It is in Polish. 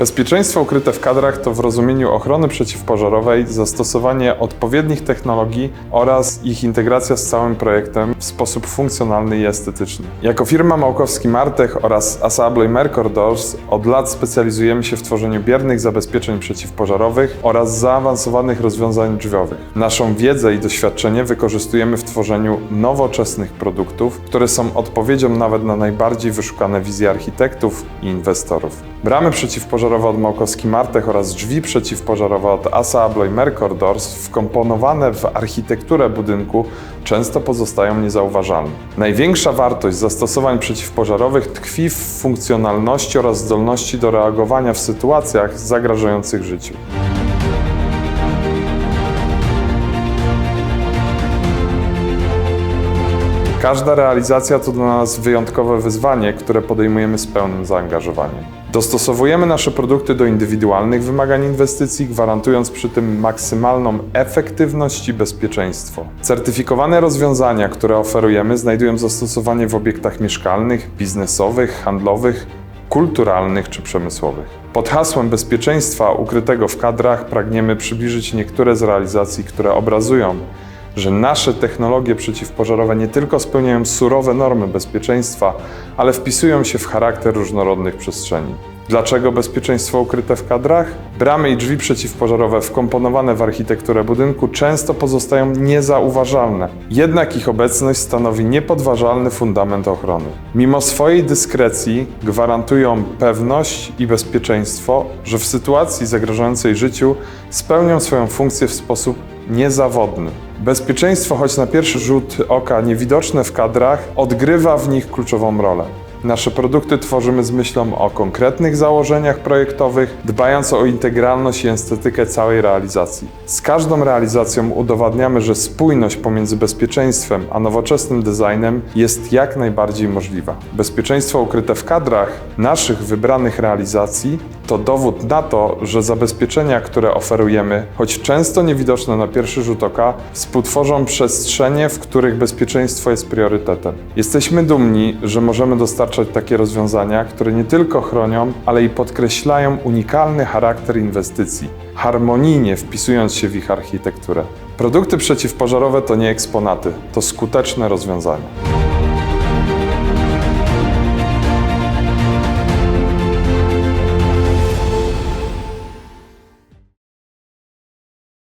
Bezpieczeństwo ukryte w kadrach to w rozumieniu ochrony przeciwpożarowej zastosowanie odpowiednich technologii oraz ich integracja z całym projektem w sposób funkcjonalny i estetyczny. Jako firma Małkowski Martech oraz Asa Abloy Mercor Doors od lat specjalizujemy się w tworzeniu biernych zabezpieczeń przeciwpożarowych oraz zaawansowanych rozwiązań drzwiowych. Naszą wiedzę i doświadczenie wykorzystujemy w tworzeniu nowoczesnych produktów, które są odpowiedzią nawet na najbardziej wyszukane wizje architektów i inwestorów. Bramy przeciwpożarowe od Małkowski Martech oraz drzwi przeciwpożarowe od Asa Abloy Mercor Doors wkomponowane w architekturę budynku często pozostają niezauważalne. Największa wartość zastosowań przeciwpożarowych tkwi w funkcjonalności oraz zdolności do reagowania w sytuacjach zagrażających życiu. Każda realizacja to dla nas wyjątkowe wyzwanie, które podejmujemy z pełnym zaangażowaniem. Dostosowujemy nasze produkty do indywidualnych wymagań inwestycji, gwarantując przy tym maksymalną efektywność i bezpieczeństwo. Certyfikowane rozwiązania, które oferujemy, znajdują zastosowanie w obiektach mieszkalnych, biznesowych, handlowych, kulturalnych czy przemysłowych. Pod hasłem bezpieczeństwa ukrytego w kadrach pragniemy przybliżyć niektóre z realizacji, które obrazują, że nasze technologie przeciwpożarowe nie tylko spełniają surowe normy bezpieczeństwa, ale wpisują się w charakter różnorodnych przestrzeni. Dlaczego bezpieczeństwo ukryte w kadrach? Bramy i drzwi przeciwpożarowe wkomponowane w architekturę budynku często pozostają niezauważalne, jednak ich obecność stanowi niepodważalny fundament ochrony. Mimo swojej dyskrecji gwarantują pewność i bezpieczeństwo, że w sytuacji zagrażającej życiu spełnią swoją funkcję w sposób niezawodny. Bezpieczeństwo, choć na pierwszy rzut oka niewidoczne w kadrach, odgrywa w nich kluczową rolę. Nasze produkty tworzymy z myślą o konkretnych założeniach projektowych, dbając o integralność i estetykę całej realizacji. Z każdą realizacją udowadniamy, że spójność pomiędzy bezpieczeństwem a nowoczesnym designem jest jak najbardziej możliwa. Bezpieczeństwo ukryte w kadrach naszych wybranych realizacji to dowód na to, że zabezpieczenia, które oferujemy, choć często niewidoczne na pierwszy rzut oka, współtworzą przestrzenie, w których bezpieczeństwo jest priorytetem. Jesteśmy dumni, że możemy dostarczać takie rozwiązania, które nie tylko chronią, ale i podkreślają unikalny charakter inwestycji, harmonijnie wpisując się w ich architekturę. Produkty przeciwpożarowe to nie eksponaty, to skuteczne rozwiązania.